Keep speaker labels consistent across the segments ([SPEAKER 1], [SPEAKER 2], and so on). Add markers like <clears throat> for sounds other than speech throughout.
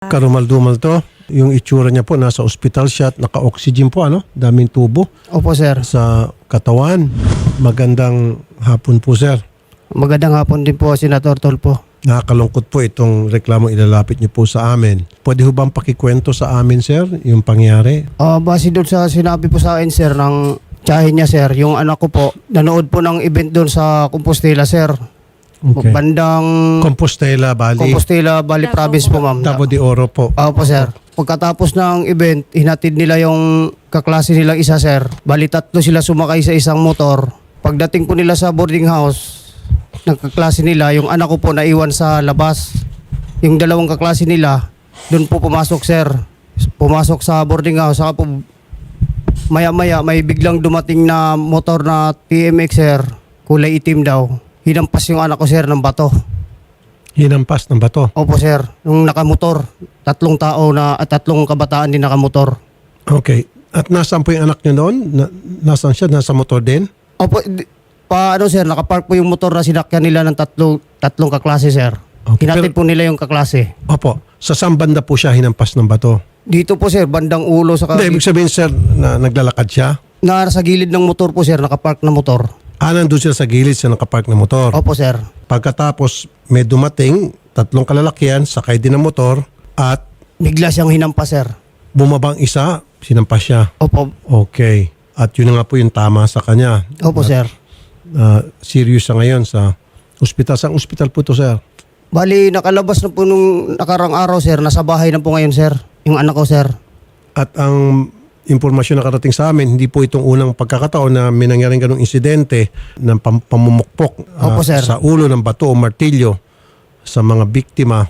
[SPEAKER 1] Karumal-dumal to. Yung itsura niya po, nasa ospital siya at naka-oxygen po, ano? Daming tubo
[SPEAKER 2] Opo, sir.
[SPEAKER 1] sa katawan. Magandang hapon po, sir.
[SPEAKER 2] Magandang hapon din po, Senator Tolpo.
[SPEAKER 1] Nakakalungkot po itong reklamo ilalapit niyo po sa amin. Pwede ho bang pakikwento sa amin, sir, yung pangyari?
[SPEAKER 2] Ah, base doon sa sinabi po sa akin, sir, ng tsahin niya, sir, yung anak ko po, nanood po ng event doon sa Compostela, sir.
[SPEAKER 1] Okay.
[SPEAKER 2] Bandang
[SPEAKER 1] Compostela, Bali.
[SPEAKER 2] Compostela, Bali Province po, ma'am.
[SPEAKER 1] Tabo de Oro po.
[SPEAKER 2] Opo, sir. Pagkatapos ng event, hinatid nila yung kaklase nilang isa, sir. Bali, tatlo sila sumakay sa isang motor. Pagdating po nila sa boarding house, ng kaklase nila, yung anak ko po naiwan sa labas. Yung dalawang kaklase nila, doon po pumasok, sir. Pumasok sa boarding house, saka po maya-maya may biglang dumating na motor na TMX, sir. Kulay itim daw. Hinampas yung anak ko, sir, ng bato.
[SPEAKER 1] Hinampas ng bato.
[SPEAKER 2] Opo sir, nung nakamotor, tatlong tao na at tatlong kabataan din nakamotor.
[SPEAKER 1] Okay. At nasaan po yung anak niyo noon? Na, nasaan siya? Nasa motor din?
[SPEAKER 2] Opo, di- pa ano sir, nakapark po yung motor na sinakyan nila ng tatlo, tatlong kaklase sir.
[SPEAKER 1] Okay,
[SPEAKER 2] Hinatid po nila yung kaklase.
[SPEAKER 1] Opo. Sa saan banda po siya hinampas ng bato?
[SPEAKER 2] Dito po sir, bandang ulo sa
[SPEAKER 1] Hindi, ibig sabihin, sir, na naglalakad siya?
[SPEAKER 2] na sa gilid ng motor po sir, nakapark na motor.
[SPEAKER 1] Ah, nandun sila sa gilid sa nakapark na motor.
[SPEAKER 2] Opo sir.
[SPEAKER 1] Pagkatapos, may dumating, tatlong kalalakihan, sakay din ng motor, at
[SPEAKER 2] Bigla siyang hinampas sir.
[SPEAKER 1] bumabang isa, sinampas siya.
[SPEAKER 2] Opo,
[SPEAKER 1] Okay. At yun na nga po yung tama sa kanya.
[SPEAKER 2] opo sir.
[SPEAKER 1] Ah, serious siya ngayon sa ospital. Saan ospital po to, sir?
[SPEAKER 2] Bali, nakalabas na po nung nakarang araw sir, nasa bahay na po ngayon sir. Yung anak ko sir.
[SPEAKER 1] At ang impormasyon na karating sa amin, hindi po itong unang pagkakataon na may nangyaring ganong insidente ng pam- pamumukpok ah,
[SPEAKER 2] Opo, sir.
[SPEAKER 1] sa ulo ng bato o martilyo sa mga biktima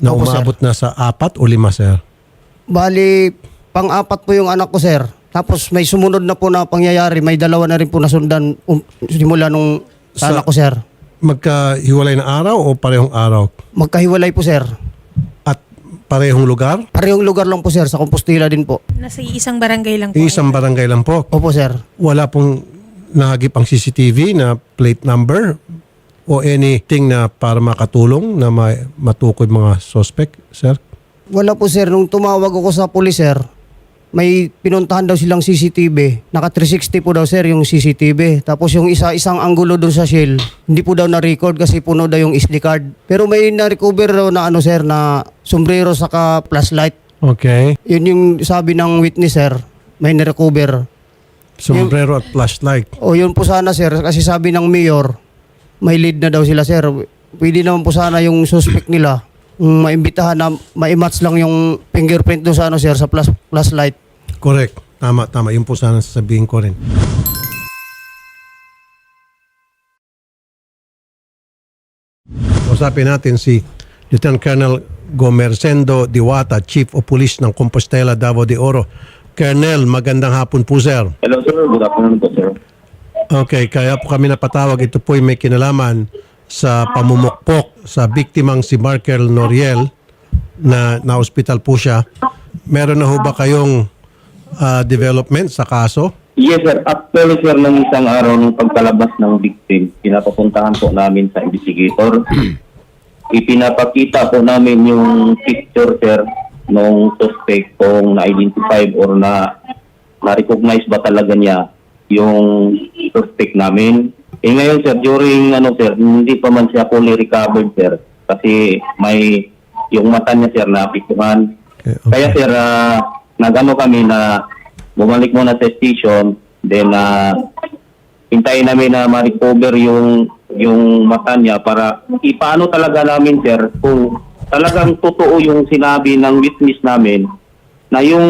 [SPEAKER 1] na
[SPEAKER 2] Opo, sir.
[SPEAKER 1] umabot na sa apat o lima, sir.
[SPEAKER 2] Bali, pang-apat po yung anak ko, sir. Tapos may sumunod na po na pangyayari. May dalawa na rin po nasundan um, simula nung sa
[SPEAKER 1] Sa-
[SPEAKER 2] anak ko, sir.
[SPEAKER 1] Magkahiwalay na araw o parehong araw?
[SPEAKER 2] Magkahiwalay po, sir.
[SPEAKER 1] Parehong lugar?
[SPEAKER 2] Parehong lugar lang po, sir. Sa Compostela din po.
[SPEAKER 3] Nasa isang barangay lang po.
[SPEAKER 1] Isang barangay lang po.
[SPEAKER 2] Opo, sir.
[SPEAKER 1] Wala pong nahagip ang CCTV na plate number o anything na para makatulong na ma- matukoy mga suspect, sir?
[SPEAKER 2] Wala po, sir. Nung tumawag ako sa pulis, sir, may pinuntahan daw silang CCTV. Naka 360 po daw, sir, yung CCTV. Tapos yung isa, isang anggulo doon sa Shell, hindi po daw na-record kasi puno daw yung SD card. Pero may na-recover daw na ano, sir, na sombrero saka flashlight.
[SPEAKER 1] Okay.
[SPEAKER 2] Yun yung sabi ng witness, sir. May na-recover.
[SPEAKER 1] Sombrero at flashlight.
[SPEAKER 2] O yun po sana, sir. Kasi sabi ng mayor, may lead na daw sila, sir. Pwede naman po sana yung suspect nila. um, maimbitahan na ma-match lang yung fingerprint doon sa ano, sir, sa plus, flashlight.
[SPEAKER 1] Correct. Tama, tama. Yun po sana sasabihin ko rin. Usapin natin si Lieutenant Colonel Gomersendo Diwata, Chief of Police ng Compostela, Davao de Oro. Colonel, magandang hapon po, sir.
[SPEAKER 4] Hello sir, good afternoon po sir.
[SPEAKER 1] Okay, kaya po kami napatawag. Ito po ay may kinalaman sa pamumukpok sa biktimang si Markel Noriel na na-hospital po siya. Meron na ho ba kayong ah, development sa kaso?
[SPEAKER 4] Yes sir, actually sir, ng isang araw ng pagkalabas ng victim, pinapapuntahan po namin sa investigator. <clears throat> Ipinapakita po namin yung picture sir nung suspect kung na-identify or na na-recognize ba talaga niya yung suspect namin. Eh ngayon sir, during ano sir, hindi pa man siya fully recovered sir kasi may yung mata niya sir na apektuhan.
[SPEAKER 1] Okay, okay.
[SPEAKER 4] Kaya sir, ah, nag-ano kami na bumalik muna sa station, then uh, hintayin namin na ma-recover yung yung mata niya para ipaano talaga namin sir kung talagang totoo yung sinabi ng witness namin na yung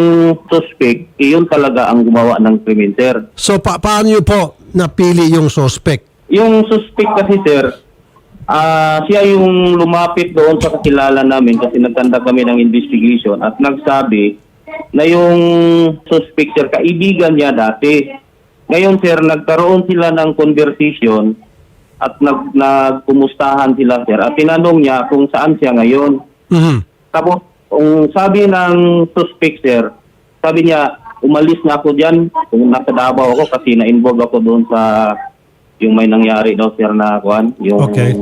[SPEAKER 4] suspect, yun talaga ang gumawa ng krimen sir.
[SPEAKER 1] So pa- paano niyo po napili yung suspect?
[SPEAKER 4] Yung suspect kasi sir, ah siya yung lumapit doon sa kakilala namin kasi nagtanda kami ng investigation at nagsabi na yung suspect sir, kaibigan niya dati. Ngayon sir, nagkaroon sila ng conversation at nag nagkumustahan sila sir at tinanong niya kung saan siya ngayon.
[SPEAKER 1] Mhm.
[SPEAKER 4] Tapos, ang sabi ng suspect, sir, sabi niya, umalis na ako dyan kung nasa Davao ako kasi na-involve ako doon sa yung may nangyari daw, sir, na kuan, yung
[SPEAKER 1] Okay.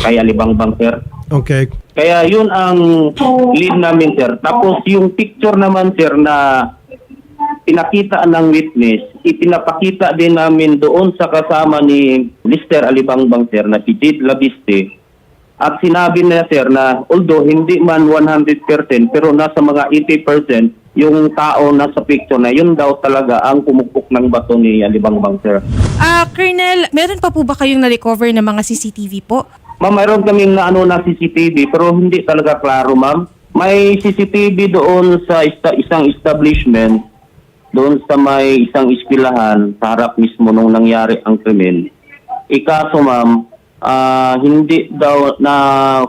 [SPEAKER 4] Kay Alibangbang, sir.
[SPEAKER 1] Okay.
[SPEAKER 4] Kaya yun ang lead namin, sir. Tapos yung picture naman, sir, na pinakita ng witness, ipinapakita din namin doon sa kasama ni Lister Alibangbang, sir, na si Jade Labiste. At sinabi niya, sir, na although hindi man 100%, pero nasa mga 80%, yung tao nasa picture na yun daw talaga ang pumukpok ng bato ni Alibangbang, sir.
[SPEAKER 3] Ah, Colonel, meron pa po ba kayong na-recover ng mga CCTV po?
[SPEAKER 4] Ma'am, mayroon kaming na ano na CCTV pero hindi talaga klaro, ma'am. May CCTV doon sa ista- isang establishment, doon sa may isang ispilahan, sa harap mismo nung nangyari ang krimen. Ikaso, ma'am, ah, hindi daw na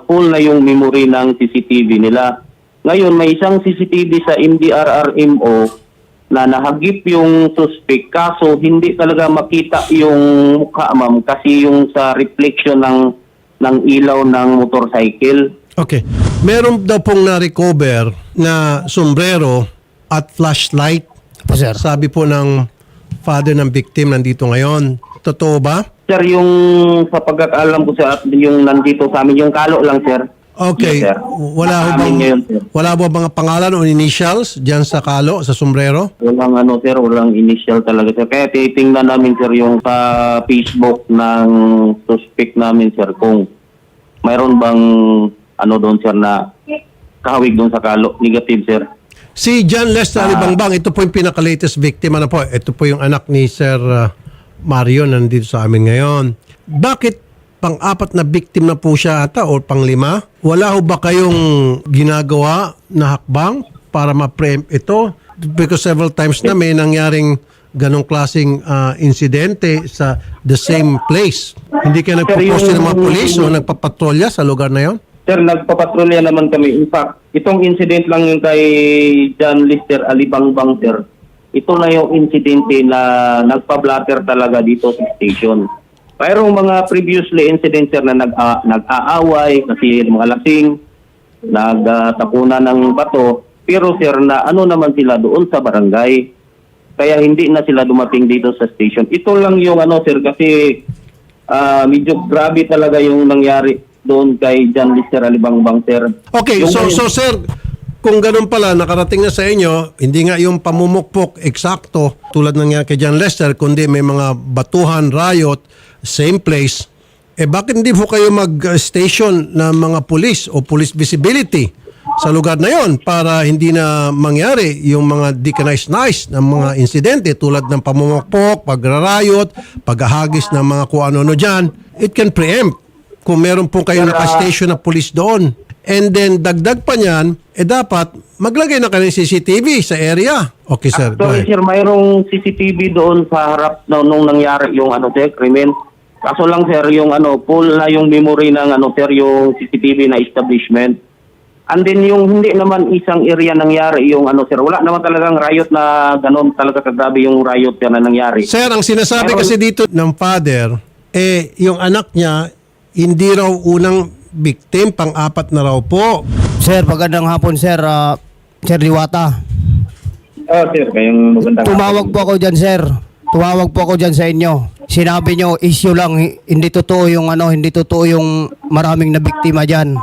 [SPEAKER 4] full na yung memory ng CCTV nila. Ngayon, may isang CCTV sa MDRRMO na nahagip yung suspect kaso hindi talaga makita yung mukha ma'am kasi yung sa reflection ng ng ilaw ng motorcycle.
[SPEAKER 1] Okay. Meron daw pong na-recover na sombrero at flashlight.
[SPEAKER 2] Po sir.
[SPEAKER 1] Sabi po ng father ng victim nandito ngayon. Totoo ba?
[SPEAKER 4] Sir, yung sa pagkakaalam ko sa yung nandito sa amin, yung kalo lang sir.
[SPEAKER 1] Okay.
[SPEAKER 4] Yes, sir.
[SPEAKER 1] Wala ho bang
[SPEAKER 4] amin ngayon, sir.
[SPEAKER 1] wala ba mga pangalan o initials diyan sa kalo sa sombrero?
[SPEAKER 4] Walang ano sir, walang initial talaga sir. Kaya titingnan namin sir yung sa Facebook ng suspect namin sir kung mayroon bang ano doon sir na kahawig doon sa kalo. Negative sir.
[SPEAKER 1] Si John Lester
[SPEAKER 4] Ah.
[SPEAKER 1] Alibangbang, ito po yung pinaka-latest victim. Ano po? Ito po yung anak ni Sir uh, Mario na nandito sa amin ngayon. Bakit pang-apat na victim na po siya ata o pang-lima? Wala ho ba kayong ginagawa na hakbang para ma-preempt ito? Because several times na may nangyaring ganong klaseng uh, insidente sa the same place. Hindi kayo nagpo-post ng mga pulis o nagpapatrolya sa lugar na yon?
[SPEAKER 4] Sir, nagpapatrolya naman kami. In fact, itong incident lang yung kay John Lister Alibangbang, sir. Ito na yung incidente na nagpa-blatter talaga dito sa station. Mayroong mga previously incident, sir, na nag, ah, nag-aaway kasi mga lasing, nagtapunan ng bato. Pero, sir, na ano naman sila doon sa barangay. Kaya hindi na sila dumating dito sa station. Ito lang yung ano, sir, kasi ah, medyo grabe talaga yung nangyari doon kay John Lister Alibangbang, sir.
[SPEAKER 1] Okay,
[SPEAKER 4] Yung
[SPEAKER 1] so so sir, kung ganun pala nakarating na sa inyo, hindi nga yung pamumukpok eksakto tulad ng nga kay John Lester, kundi may mga batuhan, riot, same place. Eh bakit hindi po kayo mag-station ng mga police o police visibility sa lugar na yon para hindi na mangyari yung mga di ka nice-nice ng mga insidente tulad ng pamumukpok, pagrarayot, paghahagis ng mga kung ano-ano dyan. It can preempt kung meron po kayo naka-station na police doon. And then, dagdag pa niyan, eh dapat maglagay na kayo ng CCTV sa area. Okay, sir. Go
[SPEAKER 4] Actually,
[SPEAKER 1] ahead.
[SPEAKER 4] sir, mayroong CCTV doon sa harap na nung nangyari yung ano, sir, krimen. Kaso lang, sir, yung ano, full na yung memory ng ano, sir, yung CCTV na establishment. And then yung hindi naman isang area nangyari yung ano, sir, wala naman talagang riot na ganun talaga kagabi yung riot yan na nangyari.
[SPEAKER 1] Sir, ang sinasabi
[SPEAKER 4] Meron-
[SPEAKER 1] kasi dito ng father, eh, yung anak niya, hindi raw unang victim, pang-apat na raw po.
[SPEAKER 2] Sir, pagandang hapon sir. Ah, sir Diwata.
[SPEAKER 4] Ah, sir, kayong magandang
[SPEAKER 2] Tumawag po ako dyan sir. Tumawag po ako dyan sa inyo. Sinabi nyo, issue lang, hi- hindi totoo yung ano, hindi totoo yung maraming na biktima dyan.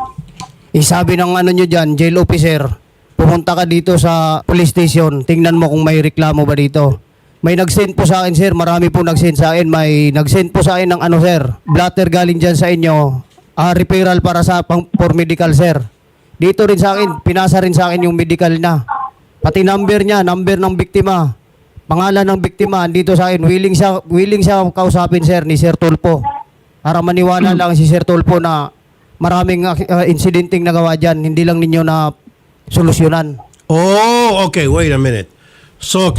[SPEAKER 2] Isabi ng ano nyo dyan, jail officer, pumunta ka dito sa police station, tingnan mo kung may reklamo ba dito. May nag-send po sa akin sir, marami po nag-send sa akin, may nag-send po sa akin ng ano sir, blatter galing dyan sa inyo, ah, referral para sa pang, for medical sir. Dito rin sa akin, pinasa rin sa akin yung medical na. Pati number niya, number ng biktima. Pangalan ng biktima, andito sa akin. Willing siya, willing siya kausapin, sir, ni Sir Tulpo. Para maniwala lang si Sir Tulpo na maraming uh, incidenting nagawa dyan. Hindi lang ninyo na solusyonan.
[SPEAKER 1] Oh, okay. Wait a minute. So,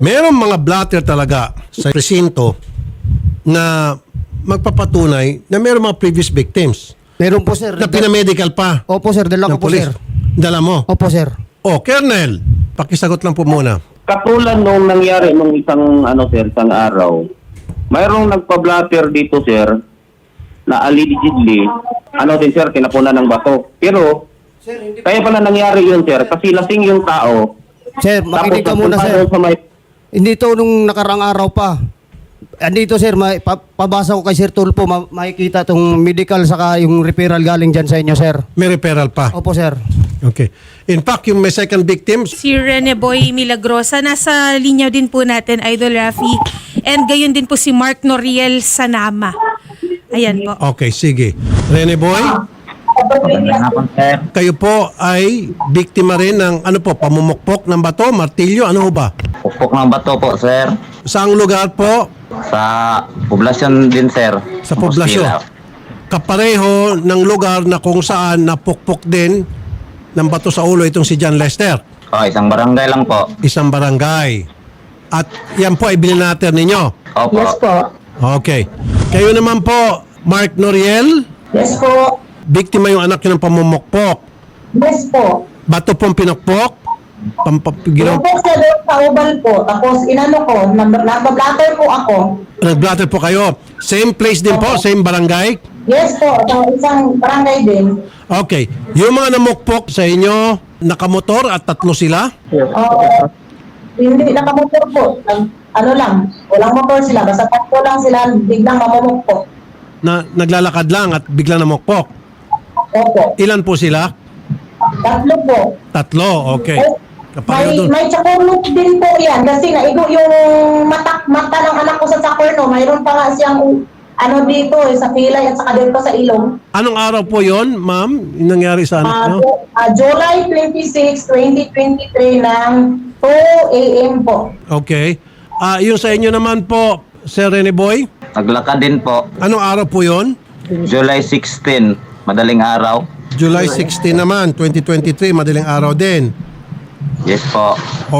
[SPEAKER 1] merong mga blatter talaga sa presinto na magpapatunay na merong mga previous victims
[SPEAKER 2] Meron po, sir.
[SPEAKER 1] na pinamedical pa
[SPEAKER 2] Opo, sir. Dala
[SPEAKER 1] ng
[SPEAKER 2] ko po,
[SPEAKER 1] police.
[SPEAKER 2] sir.
[SPEAKER 1] Dala mo.
[SPEAKER 2] Opo, sir.
[SPEAKER 1] Oh, Colonel, pakisagot lang po muna.
[SPEAKER 4] Katulad nung nangyari nung isang ano sir, isang araw, mayroong nagpa-blatter dito sir na allegedly ano din sir, kinapunan ng bato. Pero kaya pala nangyari yun sir kasi lasing yung tao.
[SPEAKER 2] Sir, makinig ka muna, sir.
[SPEAKER 4] doon Sa may,
[SPEAKER 2] Hindi to nung nakarang araw pa. Andito sir, may, pa, pabasa ko kay Sir Tulpo, ma, makikita tong medical saka yung referral galing dyan sa inyo sir.
[SPEAKER 1] May referral pa.
[SPEAKER 2] Opo sir.
[SPEAKER 1] Okay. In fact, yung may second victim,
[SPEAKER 3] Si Rene Boy Milagrosa, nasa linya din po natin, Idol Rafi. And gayon din po si Mark Noriel Sanama. Ayan po.
[SPEAKER 1] okay, sige. Rene Boy,
[SPEAKER 5] Magandang hapon, sir.
[SPEAKER 1] kayo po ay biktima rin ng ano po, pamumukpok ng bato, martilyo, ano ho ba?
[SPEAKER 5] Pukpok ng bato po, sir.
[SPEAKER 1] Saang lugar po?
[SPEAKER 5] Sa poblasyon din, sir.
[SPEAKER 1] Sa poblasyon. Kapareho ng lugar na kung saan napukpok din ng bato sa ulo itong si John Lester.
[SPEAKER 5] Oh, isang barangay lang po.
[SPEAKER 1] Isang barangay. At yan po ay bininater ninyo.
[SPEAKER 5] Opo.
[SPEAKER 6] Yes po.
[SPEAKER 1] Okay. Kayo naman po, Mark Noriel,
[SPEAKER 6] Yes po.
[SPEAKER 1] biktima yung anak nyo ng pamumukpok.
[SPEAKER 6] Yes po.
[SPEAKER 1] Bato pong pinukpok. Pampapiginaw.
[SPEAKER 6] Yung po sa doon sa ubal po, tapos inano ko, nabablatter po ako.
[SPEAKER 1] Nag-blatter po kayo. Same place din po, same barangay.
[SPEAKER 6] Yes po, sa isang barangay din.
[SPEAKER 1] Okay. Yung mga namukpok sa inyo, nakamotor at tatlo sila.
[SPEAKER 6] Oo. hindi nakamotor po. Nag- ano lang, walang motor sila. Basta tatlo lang sila, biglang mamumukpok.
[SPEAKER 1] na naglalakad lang at biglang namukpok.
[SPEAKER 6] Opo.
[SPEAKER 1] Ilan po sila?
[SPEAKER 6] Tatlo po.
[SPEAKER 1] Tatlo, okay. Kapareho
[SPEAKER 6] May,
[SPEAKER 1] doon.
[SPEAKER 6] may chakurno din po yan. Kasi naigo yung mata, mata ng anak ko sa chakurno. Mayroon pa nga siyang ano dito eh, sa pilay at saka dito sa ilong.
[SPEAKER 1] Anong araw po yon, ma'am? Yung nangyari sa anak
[SPEAKER 6] Ah,
[SPEAKER 1] nyo?
[SPEAKER 6] Ju- ah, July 26, 2023 ng 2 a.m. po.
[SPEAKER 1] Okay. Ah, yung sa inyo naman po, Sir Rene Boy,
[SPEAKER 5] Naglakad din po.
[SPEAKER 1] anong araw po yon?
[SPEAKER 5] July 16, madaling araw.
[SPEAKER 1] July 16 naman, 2023, madaling araw din.
[SPEAKER 5] Yes po.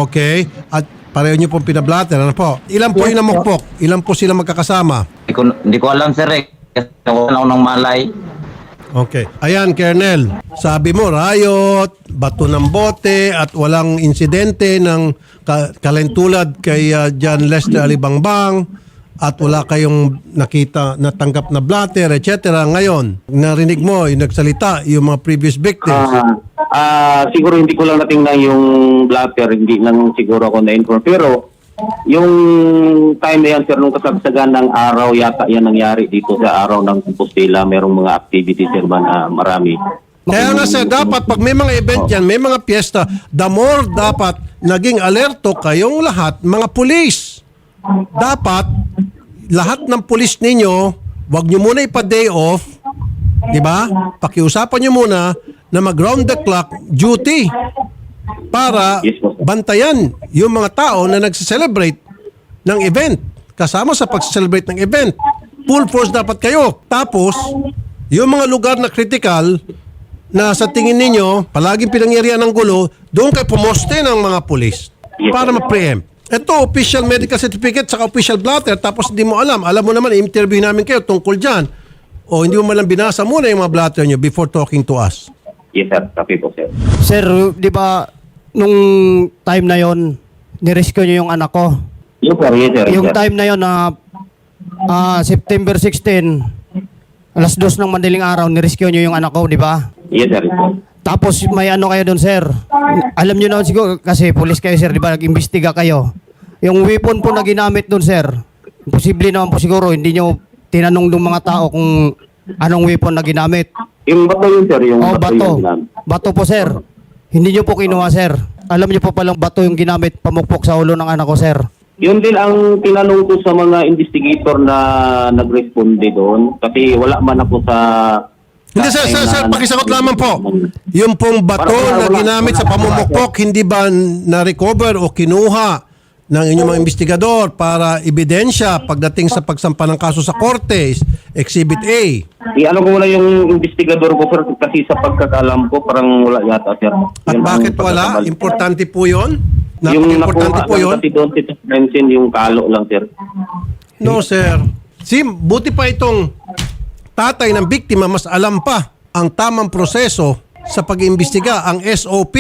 [SPEAKER 1] Okay. At pareho nyo pong pinablatter, ano po? Ilan po yung namukpok? Ilan po sila magkakasama?
[SPEAKER 5] Hindi ko, hindi ko alam, sir eh. Kasi wala ako ng malay.
[SPEAKER 1] Okay. Ayan, Colonel. Sabi mo, riot, bato ng bote, at walang insidente ng ka- kalentulad kay uh, John Lester Alibangbang, at wala kayong nakita, natanggap na blatter, etc. Ngayon, narinig mo, yung nagsalita, yung mga previous victims.
[SPEAKER 4] Ah, ah, siguro hindi ko lang natingnan yung blatter, hindi lang siguro ako na-inform. Pero yung time na yan, sir, nung kasagsagan ng araw, yata yan nangyari dito sa araw ng Compostela. Merong mga activities, sir, man, ah, marami.
[SPEAKER 1] Kaya nga sir, dapat pag may mga event yan, may mga piyesta, the more dapat naging alerto kayong lahat, mga pulis. Dapat, lahat ng pulis ninyo, wag nyo muna ipa-day off, di ba? Pakiusapan nyo muna na mag-round the clock duty para bantayan yung mga tao na nagse-celebrate ng event. Kasama sa pag-celebrate ng event. Full force dapat kayo. Tapos, yung mga lugar na critical, na sa tingin ninyo, palaging pinangyarihan ng gulo, doon kayo pumoste ng mga pulis para ma-preempt. Ito, official medical certificate saka official blatter, tapos hindi mo alam. Alam mo naman, interview namin kayo tungkol dyan. O hindi mo malang binasa muna yung mga blatter nyo before talking to us.
[SPEAKER 4] Yes, sir. Copy po, sir.
[SPEAKER 2] Sir, di ba nung time na yon nirescue niyo yung anak ko.
[SPEAKER 4] Yes, sir. Yes, sir.
[SPEAKER 2] Yung
[SPEAKER 4] sir.
[SPEAKER 2] time na yon na ah, September 16, alas dos ng madaling araw, nirescue niyo yung anak ko, di ba?
[SPEAKER 4] Yes, sir. sir.
[SPEAKER 2] Tapos may ano kayo doon, sir. Alam niyo na siguro kasi pulis kayo, sir, di ba? Nag-imbestiga kayo. Yung weapon po na ginamit doon, sir. Posible naman po siguro hindi niyo tinanong ng mga tao kung anong weapon na ginamit.
[SPEAKER 4] Yung bato yun, sir. Yung
[SPEAKER 2] Oh,
[SPEAKER 4] bato,
[SPEAKER 2] bato.
[SPEAKER 4] yun. ginamit.
[SPEAKER 2] Bato po, sir. Hindi niyo po kinuha, sir. Alam niyo po palang bato yung ginamit pamukpok sa ulo ng anak ko, sir.
[SPEAKER 4] Yun din ang tinanong ko sa mga investigator na nagresponde doon. Kasi wala man ako sa...
[SPEAKER 1] Hindi sir, sir, sir, pakisagot lamang po. Yung pong bato
[SPEAKER 4] Wala, wala,
[SPEAKER 1] na
[SPEAKER 4] wala.
[SPEAKER 1] ginamit sa
[SPEAKER 4] Wala,
[SPEAKER 1] pamumukpok, hindi ba na-recover o kinuha ng inyong mga investigador para ebidensya pagdating sa pagsampa ng kaso sa korte, Exhibit A?
[SPEAKER 4] I-ano ko muna yung investigador ko, sir, kasi sa pagkakalam ko, parang wala yata, sir.
[SPEAKER 1] At
[SPEAKER 4] Yun ang
[SPEAKER 1] bakit wala? Importante po yun?
[SPEAKER 4] yung
[SPEAKER 1] Napaka-importante
[SPEAKER 4] nakuha
[SPEAKER 1] po yun?
[SPEAKER 4] kasi doon, Tito Francine, yung kalo lang, sir.
[SPEAKER 1] No, sir. Sim, buti pa itong tatay ng biktima mas alam pa ang tamang proseso sa pag-iimbestiga, ang SOP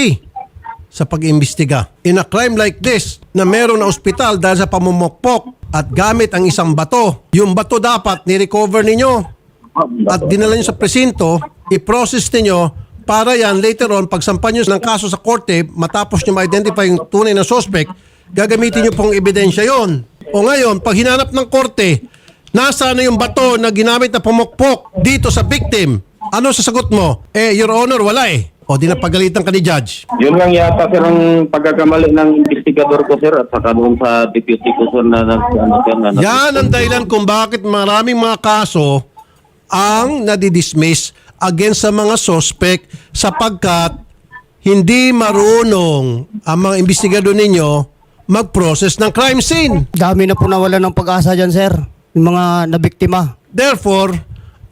[SPEAKER 1] sa pag-iimbestiga. In a crime like this, na meron na ospital dahil sa pamumukpok at gamit ang isang bato, yung bato dapat ni-recover ninyo at dinala nyo sa presinto, i-process ninyo para yan later on, pagsampan nyo ng kaso sa korte, matapos nyo ma-identify yung tunay na suspect, gagamitin nyo pong ebidensya yon. O ngayon, pag hinanap ng korte, nasa na yung bato na ginamit na pumukpok dito sa victim? Ano sasagot mo? Eh, Your Honor, wala eh. O di napagalitan ka ni Judge.
[SPEAKER 4] Yun lang yata sir ang pagkakamali ng investigador ko sir at saka doon sa deputy ko sir na ano sir na nag-
[SPEAKER 1] Yan ang dahilan kung bakit maraming mga kaso ang nadidismiss against sa mga suspect sapagkat hindi marunong ang mga investigador ninyo mag-process ng crime scene.
[SPEAKER 2] Dami na po nawala ng pag-asa dyan, sir. Yung mga nabiktima.
[SPEAKER 1] Therefore,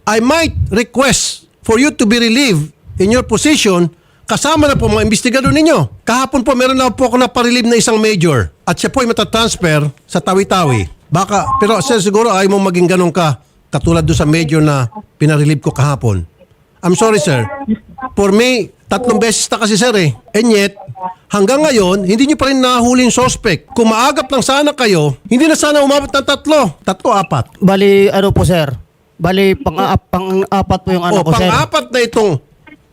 [SPEAKER 1] I might request for you to be relieved in your position kasama na po mga investigador ninyo. Kahapon po meron na po ako na parelieve na isang major at siya po ay matatransfer sa Tawi-Tawi. Baka, pero sir siguro ayaw mong maging ganun ka katulad doon sa major na pinarelieve ko kahapon. I'm sorry sir. For me, tatlong beses na kasi sir eh. And yet, hanggang ngayon, hindi nyo pa rin nahuling suspect. Kung maagap lang sana kayo, hindi na sana umabot ng tatlo. Tatlo, apat.
[SPEAKER 2] Bali, ano po, sir? Bali, pang-apat pang apat po yung ano
[SPEAKER 1] o,
[SPEAKER 2] ko, sir.
[SPEAKER 1] pang-apat na itong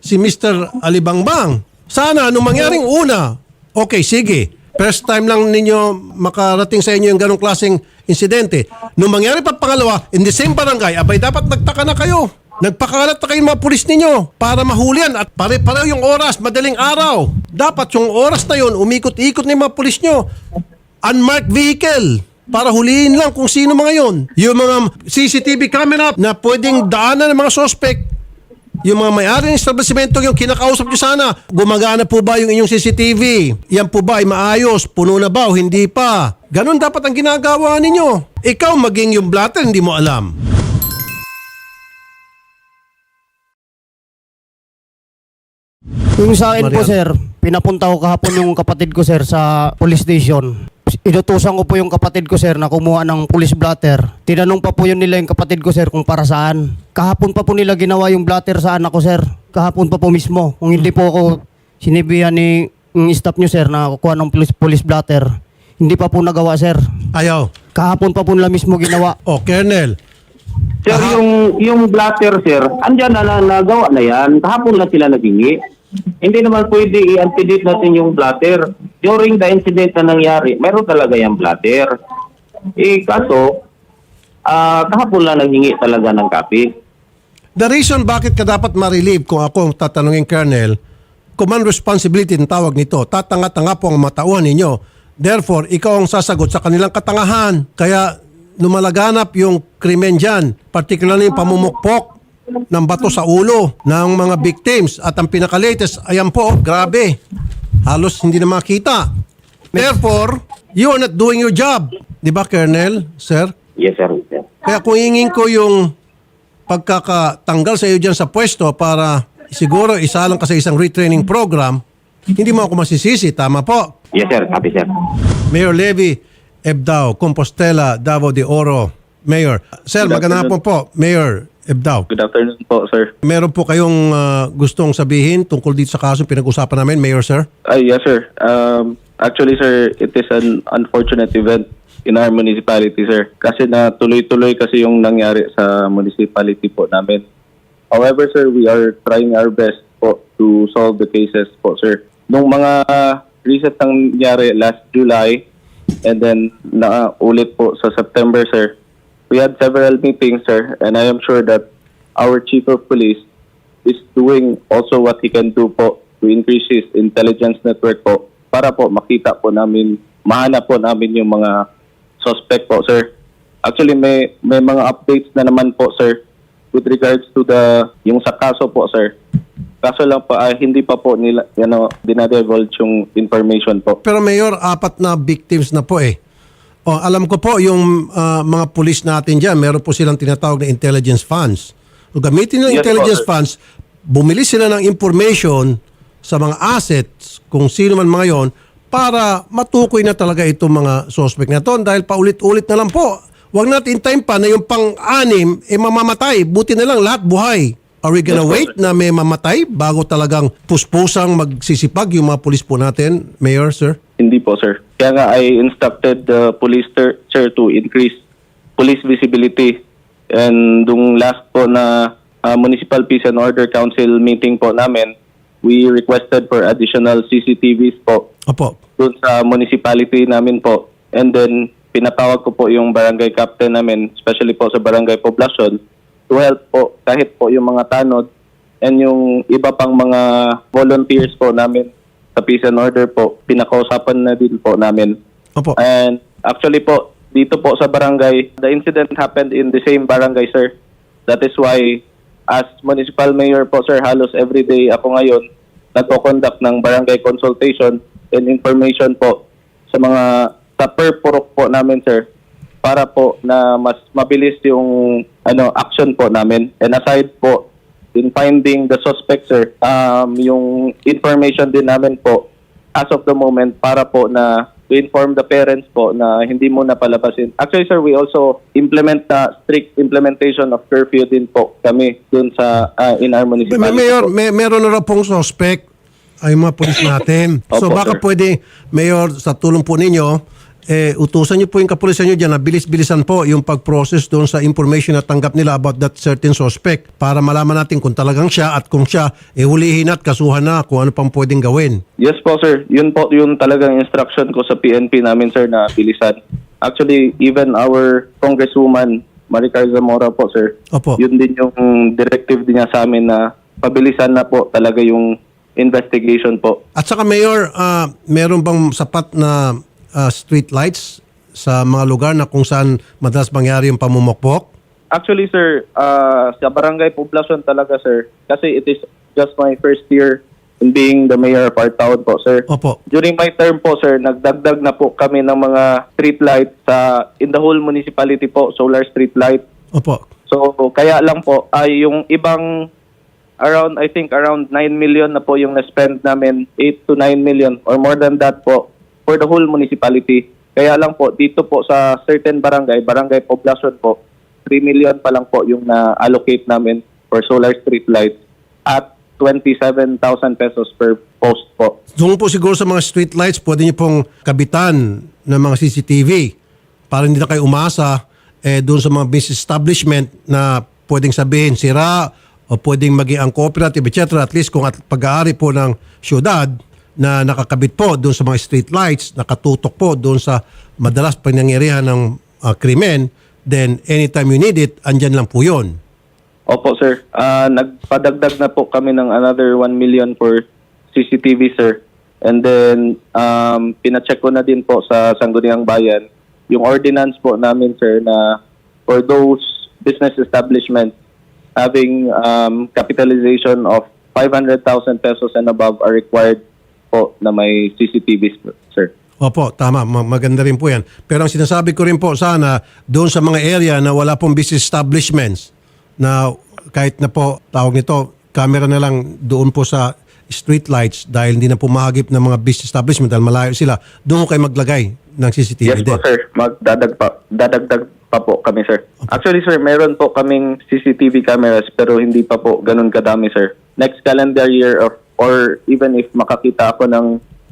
[SPEAKER 1] si Mr. Alibangbang. Sana, nung mangyaring una, okay, sige. First time lang ninyo makarating sa inyo yung ganong klaseng insidente. Nung mangyari pa pangalawa, in the same barangay, abay dapat nagtaka na kayo. Nagpakalat na kayo ng mga pulis ninyo para mahulian at pare-pareho yung oras, madaling araw. Dapat yung oras na yun, umikot-ikot na yung mga pulis nyo. Unmarked vehicle para huliin lang kung sino mga yon. Yung mga CCTV camera na pwedeng daanan ng mga suspect, yung mga may-ari ng establishmento yung kinakausap nyo sana, gumagana po ba yung inyong CCTV? Yan po ba ay maayos? Puno na ba o hindi pa? Ganon dapat ang ginagawa ninyo. Ikaw maging yung blatter, hindi mo alam.
[SPEAKER 2] Yung sa akin po, sir, pinapunta ko kahapon yung kapatid ko, sir, sa police station. Inutusan ko po yung kapatid ko, sir, na kumuha ng police blatter. Tinanong pa po yun nila yung kapatid ko, sir, kung para saan. Kahapon pa po nila ginawa yung blatter sa anak ko, sir. Kahapon pa po mismo. Kung hindi po ako sinibihan ni yung staff nyo, sir, na kukuha ng police, police blatter. Hindi pa po nagawa, sir.
[SPEAKER 1] Ayaw.
[SPEAKER 2] Kahapon pa po nila mismo ginawa.
[SPEAKER 1] O, Colonel,
[SPEAKER 4] Sir, yung yung blatter sir, andyan na, na nagawa na yan. Kahapon lang sila naghingi. Hindi naman pwede i-antedate natin yung blatter. During the incident na nangyari, meron talaga yung blatter. Eh, kaso, ah kahapon lang naghingi talaga ng copy.
[SPEAKER 1] The reason bakit ka dapat ma-relieve kung ako tatanungin, Colonel, command responsibility ang tawag nito. Tatanga-tanga po ang matauhan ninyo. Therefore, ikaw ang sasagot sa kanilang katangahan. Kaya lumalaganap yung krimen dyan, particularly yung pamumukpok ng bato sa ulo ng mga victims. At ang pinaka-latest, ayan po, grabe. Halos hindi na makita. Therefore, you are not doing your job. Di ba, Colonel, sir?
[SPEAKER 4] Yes, sir. sir.
[SPEAKER 1] Kaya kung hingin ko yung pagkakatanggal sa iyo dyan sa pwesto para siguro isalang ka sa isang retraining program, hindi mo ako masisisi. Tama po.
[SPEAKER 4] Yes, sir. Copy, sir.
[SPEAKER 1] Mayor Levy Ebdao, Compostela, Davao de Oro. Mayor. Sir, magandang hapon po. Mayor Ebdao.
[SPEAKER 7] Good afternoon po, sir.
[SPEAKER 1] Meron po kayong ah, gustong sabihin tungkol dito sa kaso pinag-usapan namin, Mayor, sir?
[SPEAKER 7] Ay, yes, sir. Um, actually, sir, it is an unfortunate event in our municipality, sir. Kasi na tuloy-tuloy kasi yung nangyari sa municipality po namin. However, sir, we are trying our best po to solve the cases po, sir. Nung mga recent nang nangyari last July and then na ulit po sa September, sir, we had several meetings, sir, and I am sure that our chief of police is doing also what he can do po to increase his intelligence network po para po makita po namin, mahanap po namin yung mga suspect po, sir. Actually, may may mga updates na naman po, sir, with regards to the yung sa kaso po, sir. Kaso lang pa ay hindi pa po nila you know, dinadivulge yung information po.
[SPEAKER 1] Pero Mayor, apat na victims na po eh. O, alam ko po yung ah, mga pulis natin dyan, meron po silang tinatawag na intelligence funds. So, gamitin ng
[SPEAKER 7] Yes,
[SPEAKER 1] intelligence funds, bumili sila ng information sa mga assets, kung sino man mga yon, para matukoy na talaga itong mga suspect na to. Dahil paulit-ulit na lang po. Huwag natin time pa na yung pang-anim, eh mamamatay. Buti na lang lahat buhay. Are we gonna
[SPEAKER 7] Yes,
[SPEAKER 1] wait na may mamatay bago talagang puspusang magsisipag yung mga pulis po natin, Mayor, sir?
[SPEAKER 7] Hindi po, sir. Kaya nga I instructed the police, sir, sir, to increase police visibility. And dung last po na uh, Municipal Peace and Order Council meeting po namin, we requested for additional CCTVs po
[SPEAKER 1] Opo.
[SPEAKER 7] doon sa municipality namin po. And then pinatawag ko po yung barangay captain namin, especially po sa barangay poblasyon, to help po kahit po yung mga tanod and yung iba pang mga volunteers po namin sa peace and order po, pinakausapan na din po namin.
[SPEAKER 1] Opo.
[SPEAKER 7] And actually po, dito po sa barangay, the incident happened in the same barangay, sir. That is why, as municipal mayor po, sir, halos every day ako ngayon, nagko-conduct ng barangay consultation and information po sa mga sa per purok po namin, sir, para po na mas mabilis yung ano action po namin. And aside po in finding the suspect, sir, um, yung information din namin po as of the moment para po na to inform the parents po na hindi mo na palabasin. Actually, sir, we also implement na strict implementation of curfew din po kami dun sa uh, in our
[SPEAKER 1] May,
[SPEAKER 7] municipality.
[SPEAKER 1] Mayor,
[SPEAKER 7] po.
[SPEAKER 1] may, meron na raw pong suspect ay mga polis natin. <laughs> so
[SPEAKER 7] Opo,
[SPEAKER 1] baka
[SPEAKER 7] sir.
[SPEAKER 1] pwede, Mayor, sa tulong po ninyo, eh, utusan niyo po yung kapulisan niyo dyan na bilis-bilisan po yung pag-process doon sa information na tanggap nila about that certain suspect para malaman natin kung talagang siya at kung siya, eh hulihin at kasuhan na kung ano pang pwedeng gawin.
[SPEAKER 7] Yes po, sir. Yun po yung talagang instruction ko sa PNP namin, sir, na bilisan. Actually, even our Congresswoman, Maricar Zamora po, sir,
[SPEAKER 1] Opo.
[SPEAKER 7] yun din yung directive din niya sa amin na pabilisan na po talaga yung investigation po.
[SPEAKER 1] At saka Mayor, ah, meron bang sapat na ah, street lights sa mga lugar na kung saan madalas mangyari yung pamumukpok?
[SPEAKER 7] Actually, sir, uh, sa barangay poblasyon talaga, sir, kasi it is just my first year in being the mayor of our town po, sir.
[SPEAKER 1] Opo.
[SPEAKER 7] During my term po, sir, nagdagdag na po kami ng mga street light sa in the whole municipality po, solar street light.
[SPEAKER 1] Opo.
[SPEAKER 7] So, kaya lang po, ay yung ibang around, I think, around 9 million na po yung na-spend namin, 8 to 9 million or more than that po for the whole municipality. Kaya lang po, dito po sa certain barangay, barangay poblasyon po, 3 million pa lang po yung na-allocate namin for solar street lights at 27,000 pesos per post po.
[SPEAKER 1] Doon po siguro sa mga street lights, pwede niyo pong kabitan ng mga CCTV para hindi na kayo umasa eh, doon sa mga business establishment na pwedeng sabihin sira o pwedeng maging ang cooperative, etc. At least kung at pag-aari po ng syudad na nakakabit po doon sa mga street lights, nakatutok po doon sa madalas pangyayarihan ng ah, krimen, then anytime you need it, andyan lang po yun.
[SPEAKER 7] Opo, sir. Ah, nagpadagdag na po kami ng another 1 million for CCTV, sir. And then, um, pinacheck ko na din po sa Sangguniang Bayan yung ordinance po namin, sir, na for those business establishments having um, capitalization of 500,000 pesos and above are required po na may CCTV, sir.
[SPEAKER 1] Opo, tama. Ma- Maganda rin po yan. Pero ang sinasabi ko rin po sana, doon sa mga area na wala pong business establishments, na kahit na po, tawag nito, camera na lang doon po sa street lights dahil hindi na po mahagip ng mga business establishment dahil malayo sila, doon ko kayo maglagay ng CCTV
[SPEAKER 7] Yes po,
[SPEAKER 1] din.
[SPEAKER 7] sir. Magdadag pa, dadagdag pa po kami, sir. Actually, sir, meron po kaming CCTV cameras pero hindi pa po ganun kadami, sir. Next calendar year of, or even if makakita ako ng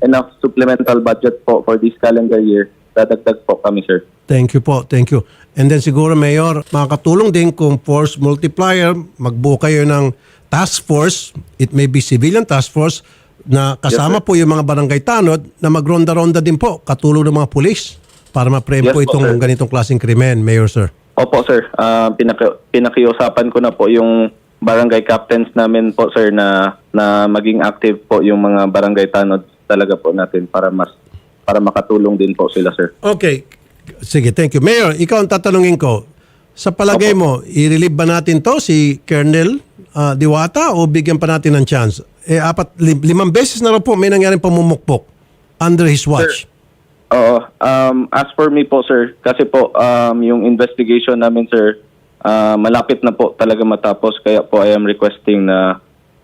[SPEAKER 7] enough supplemental budget po for this calendar year, dadagdag po kami, sir.
[SPEAKER 1] Thank you po, thank you. And then siguro, Mayor, makakatulong din kung force multiplier, magbuo kayo ng task force, it may be civilian task force, na kasama po yung mga barangay tanod na magronda-ronda din po, katulong ng mga pulis para ma-frame
[SPEAKER 7] Yes
[SPEAKER 1] po
[SPEAKER 7] po,
[SPEAKER 1] itong
[SPEAKER 7] sir.
[SPEAKER 1] ganitong klaseng krimen, Mayor Sir.
[SPEAKER 7] Opo, sir. Ah, pinaki- pinakiusapan ko na po yung barangay captains namin po, sir, na, na maging active po yung mga barangay tanod talaga po natin para mas para makatulong din po sila, sir.
[SPEAKER 1] Okay. Sige, thank you. Mayor, ikaw ang tatanungin ko. Sa palagay mo, i-relieve ba natin to si Colonel ah, Diwata o bigyan pa natin ng chance? Eh, apat, lim- limang beses na raw po may nangyaring pamumukpok under his watch.
[SPEAKER 7] Oo. Um, as for me po, sir, kasi po um, yung investigation namin, sir, ah, malapit na po talaga matapos. Kaya po I am requesting na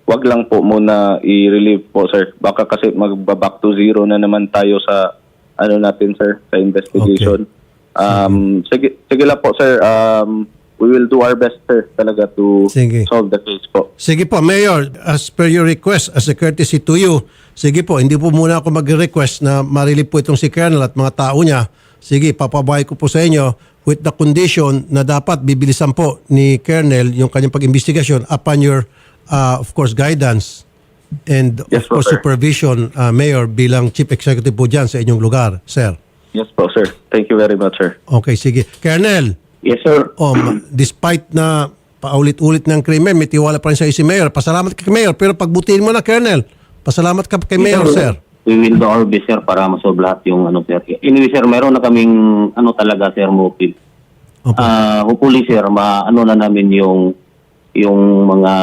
[SPEAKER 7] wag lang po muna i-relieve po, sir. Baka kasi magba-back to zero na naman tayo sa ano natin, sir, sa investigation. Um, sige, sige lang po, sir. Um, we will do our best, sir, talaga to
[SPEAKER 1] Sige.
[SPEAKER 7] solve the case po.
[SPEAKER 1] Sige po, Mayor, as per your request, as a courtesy to you, sige po, hindi po muna ako mag-request na marilip po itong si Colonel at mga tao niya. Sige, papabahay ko po sa inyo with the condition na dapat bibilisan po ni Colonel yung kanyang pag-investigasyon upon your, uh, of course, guidance and
[SPEAKER 7] Yes
[SPEAKER 1] of
[SPEAKER 7] po,
[SPEAKER 1] course
[SPEAKER 7] sir.
[SPEAKER 1] supervision, uh, Mayor, bilang Chief Executive po dyan sa inyong lugar, sir.
[SPEAKER 7] Yes po, sir. Thank you very much, sir.
[SPEAKER 1] Okay, sige. Colonel,
[SPEAKER 4] Yes, sir.
[SPEAKER 1] ma- despite na paulit-ulit ng krimen, may tiwala pa rin sa si Mayor. Pasalamat ka kay Mayor, pero pagbutihin mo na, Colonel. Pasalamat ka kay Mayor, sir.
[SPEAKER 4] We will do our best, sir, para masolve lahat yung ano, sir. Anyway, sir, meron na kaming ano talaga, sir, motive.
[SPEAKER 1] Opo.
[SPEAKER 4] Ah, hopefully, sir, maano na namin yung yung mga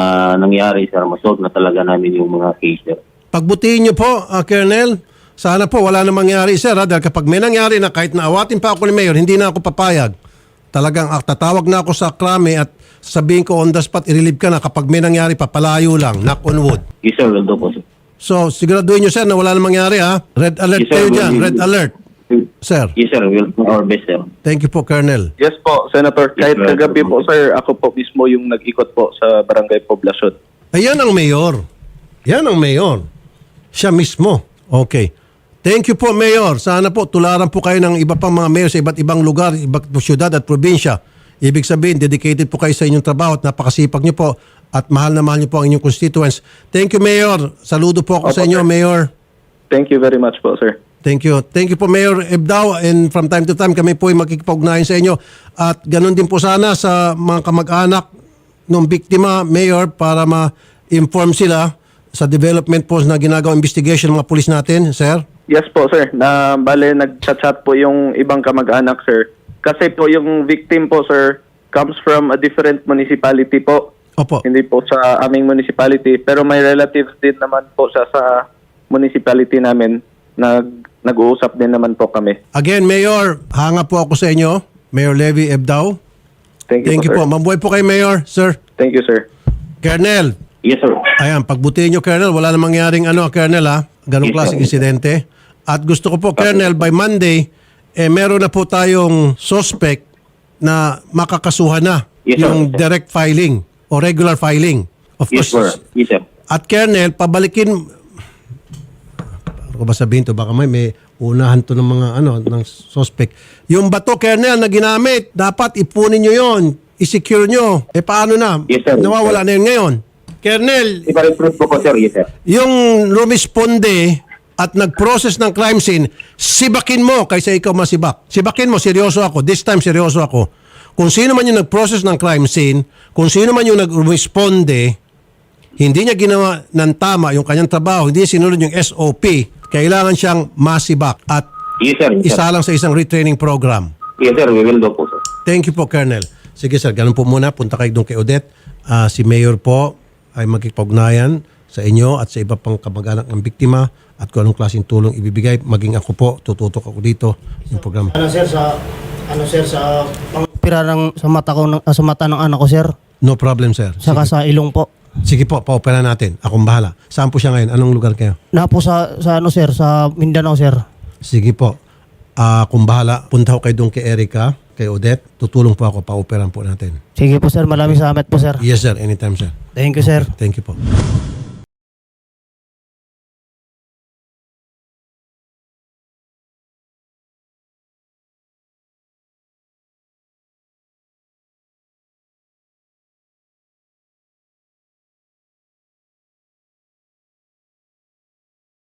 [SPEAKER 4] nangyari, sir. Masolve na talaga namin yung mga case, sir.
[SPEAKER 1] Pagbutihin niyo po, ah, Colonel. Sana po wala na mangyari, sir. Ha? Dahil kapag may nangyari na kahit naawatin pa ako ni Mayor, hindi na ako papayag. Talagang ah, tatawag na ako sa krame at sabihin ko on the spot, i-relieve ka na. Kapag may nangyari pa, palayo lang. Knock on wood.
[SPEAKER 4] Yes, sir, will do po, sir.
[SPEAKER 1] So, siguraduhin nyo, sir, na wala na mangyari, ha? Red alert
[SPEAKER 4] Yes, sir.
[SPEAKER 1] kayo dyan. Red alert. Sir,
[SPEAKER 4] Yes, sir, we'll do our best, sir.
[SPEAKER 1] thank you po, Colonel.
[SPEAKER 7] Yes po, Senator. Kahit
[SPEAKER 4] Yes, sir.
[SPEAKER 7] kagabi po, sir, ako po mismo yung nag-ikot po sa Barangay Poblacion.
[SPEAKER 1] Ayan ang mayor. Yan ang mayor. Siya mismo. Okay. Thank you po, Mayor. Sana po tularan po kayo ng iba pang mga mayor sa iba't ibang lugar, iba't syudad at probinsya. Ibig sabihin, dedicated po kayo sa inyong trabaho at napakasipag niyo po at mahal na mahal niyo po ang inyong constituents. Thank you, Mayor. Saludo po ako sa
[SPEAKER 7] Opo,
[SPEAKER 1] inyo,
[SPEAKER 7] sir.
[SPEAKER 1] Mayor.
[SPEAKER 7] Thank you very much po, sir.
[SPEAKER 1] Thank you. Thank you po, Mayor Ebdao. And from time to time, kami po ay makikipag-ugnayan sa inyo. At ganun din po sana sa mga kamag-anak ng biktima, Mayor, para ma-inform sila sa development po na ginagawa investigation ng mga pulis natin, sir.
[SPEAKER 7] Yes po, sir. Na bale nag-chat po yung ibang kamag-anak, sir. Kasi po yung victim po, sir, comes from a different municipality po.
[SPEAKER 1] Opo.
[SPEAKER 7] Hindi po sa aming municipality. Pero may relatives din naman po siya sa municipality namin. Nag, nag-uusap din naman po kami.
[SPEAKER 1] Again, Mayor, hanga po ako sa inyo. Mayor Levy Ebdao.
[SPEAKER 7] Thank you,
[SPEAKER 1] Thank you
[SPEAKER 7] po,
[SPEAKER 1] po.
[SPEAKER 7] sir.
[SPEAKER 1] Mabuhay po kay Mayor, sir.
[SPEAKER 7] Thank you, sir.
[SPEAKER 1] Colonel,
[SPEAKER 4] Yes, sir.
[SPEAKER 1] Ayan, pagbutihin nyo, Colonel, wala namang mangyaring ano, Colonel, ha? Ganong
[SPEAKER 4] Yes,
[SPEAKER 1] klaseng
[SPEAKER 4] sir.
[SPEAKER 1] insidente. At gusto ko po, Colonel, by Monday, eh, meron na po tayong suspect na makakasuhan na
[SPEAKER 4] Yes, sir.
[SPEAKER 1] yung direct filing o regular filing. Of
[SPEAKER 4] Yes, sir.
[SPEAKER 1] course,
[SPEAKER 4] Yes, sir.
[SPEAKER 1] at Colonel, pabalikin, ano ko ba sabihin to? Baka may, may unahan to ng mga ano, ng suspect. Yung bato, Colonel, na ginamit, dapat ipunin nyo yon i-secure nyo. Eh paano na?
[SPEAKER 4] Yes, sir.
[SPEAKER 1] Nawawala na yun ngayon. Colonel,
[SPEAKER 4] Ipa-recruit po ko, sir. Yes, sir.
[SPEAKER 1] yung rumisponde at nag-process ng crime scene, sibakin mo kaysa ikaw masibak. Sibakin mo, seryoso ako. This time, seryoso ako. Kung sino man yung nag-process ng crime scene, kung sino man yung nag-responde, hindi niya ginawa ng tama yung kanyang trabaho, hindi niya sinunod yung SOP, kailangan siyang masibak at
[SPEAKER 4] Yes, sir. Yes, sir.
[SPEAKER 1] isa lang sa isang retraining program.
[SPEAKER 4] Yes, sir. We will do po, sir.
[SPEAKER 1] Thank you po, Colonel. Sige sir, ganun po muna. Punta kayo doon kay Odette. Ah, si Mayor po ay magkipagnayan sa inyo at sa iba pang kamag-anak ng biktima at kung anong klaseng tulong ibibigay. Maging ako po, tututok ako dito yung programa.
[SPEAKER 2] Ano sir sa ano sir sa pangpira ng sa mata ko ng- ah, sa mata ng anak ko sir.
[SPEAKER 1] No problem, sir.
[SPEAKER 2] Saka sa ilong po.
[SPEAKER 1] Sige po, paopera natin. Akong bahala. Saan po siya ngayon? Anong lugar kayo?
[SPEAKER 2] Na po sa sa ano sir sa Mindanao sir.
[SPEAKER 1] Sige po. Ah, kung bahala, punta ko kayo doon kay Erica, kay Odette. Tutulong po ako, paoperan po natin.
[SPEAKER 2] Sige po sir, maraming salamat po sir.
[SPEAKER 1] Yes, sir. Anytime, sir.
[SPEAKER 2] Thank you sir.
[SPEAKER 1] Thank you po.